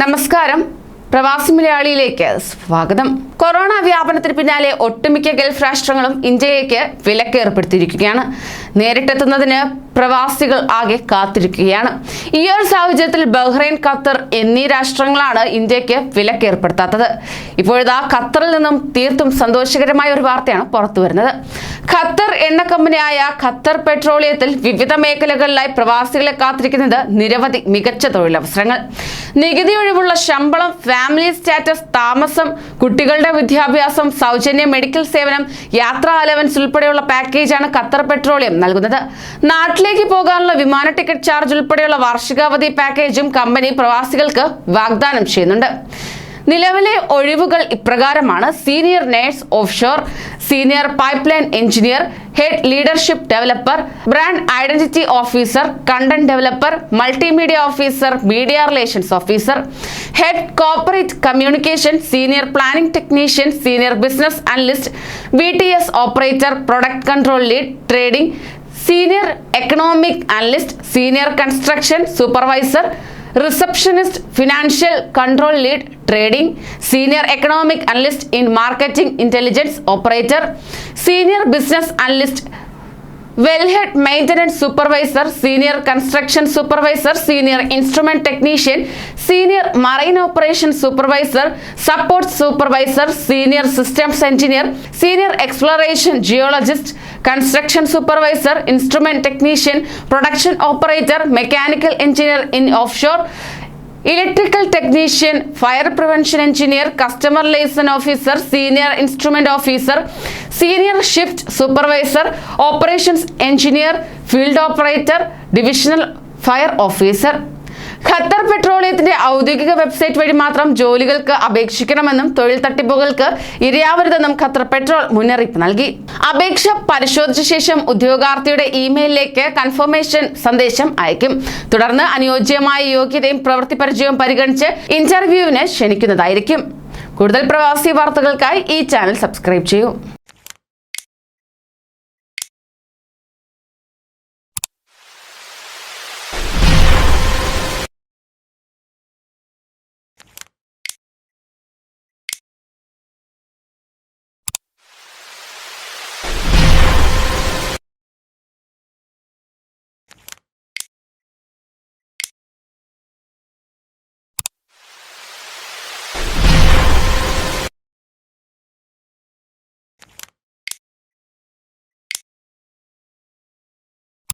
നമസ്കാരം. പ്രവാസി മലയാളിയിലേക്ക് സ്വാഗതം. കൊറോണ വ്യാപനത്തിന് പിന്നാലെ ഒട്ടുമിക്ക ഗൾഫ് രാഷ്ട്രങ്ങളും ഇന്ത്യയിലേക്ക് വിലക്ക് ഏർപ്പെടുത്തിയിരിക്കുകയാണ്. നേരിട്ടെത്തുന്നതിന് പ്രവാസികൾ ആകെ കാത്തിരിക്കുകയാണ്. ഈ ഒരു സാഹചര്യത്തിൽ ബഹ്റൈൻ ഖത്തർ എന്നീ രാഷ്ട്രങ്ങളാണ് ഇന്ത്യയ്ക്ക് വിലക്ക് ഏർപ്പെടുത്താത്തത്. ഇപ്പോഴിതാ ഖത്തറിൽ നിന്നും തീർത്തും സന്തോഷകരമായ ഒരു വാർത്തയാണ് പുറത്തു വരുന്നത് ഖത്തർ എണ്ണ കമ്പനിയായ ഖത്തർ പെട്രോളിയത്തിൽ വിവിധ മേഖലകളിലായി പ്രവാസികളെ കാത്തിരിക്കുന്നത് നിരവധി മികച്ച തൊഴിലവസരങ്ങൾ. നികുതി ഒഴിവുള്ള ശമ്പളം ഫാമിലി സ്റ്റാറ്റസ് താമസം കുട്ടികളുടെ വിദ്യാഭ്യാസം സൗജന്യ മെഡിക്കൽ സേവനം യാത്രാ അലവൻസ് ഉൾപ്പെടെയുള്ള പാക്കേജാണ് ഖത്തർ പെട്രോളിയം നൽകുന്നത്. നാട്ടിലേക്ക് പോകാനുള്ള വിമാന ടിക്കറ്റ് ചാർജ് ഉൾപ്പെടെയുള്ള വാർഷികാവധി പാക്കേജും കമ്പനി പ്രവാസികൾക്ക് വാഗ്ദാനം ചെയ്യുന്നുണ്ട്. നിലവിലെ ഒഴിവുകൾ ഇപ്രകാരമാണ്. Senior nurse offshore senior pipeline engineer head leadership developer brand identity officer content developer multimedia officer media relations officer head corporate communication senior planning technician senior business analyst B T S operator product control lead trading senior economic analyst senior construction supervisor receptionist financial control lead trading senior economic analyst in marketing intelligence operator senior business analyst wellhead maintenance supervisor senior construction supervisor senior instrument technician senior marine operation supervisor support supervisor senior systems engineer senior exploration geologist construction supervisor instrument technician production operator mechanical engineer in offshore electrical technician fire prevention engineer customer liaison officer senior instrument officer senior shift supervisor operations engineer field operator divisional fire officer Qatar പെട്രോളിയത്തിന്റെ ഔദ്യോഗിക website വഴി മാത്രം ജോലികൾക്ക് അപേക്ഷിക്കണമെന്നും തൊഴിൽ തട്ടിപ്പുകൾക്ക് ഇരയാവരുതെന്നും Qatar petrol മുന്നറിയിപ്പ് നൽകി. അപേക്ഷ പരിശോധിച്ച ശേഷം ഉദ്യോഗാർത്ഥിയുടെ ഇമെയിലിലേക്ക് കൺഫർമേഷൻ സന്ദേശം അയക്കും. തുടർന്ന് അനുയോജ്യമായ യോഗ്യതയും പ്രവൃത്തി പരിചയവും പരിഗണിച്ച് ഇന്റർവ്യൂവിന് ക്ഷണിക്കുന്നതായിരിക്കും. കൂടുതൽ പ്രവാസി വാർത്തകൾക്കായി ഈ ചാനൽ സബ്സ്ക്രൈബ് ചെയ്യൂ.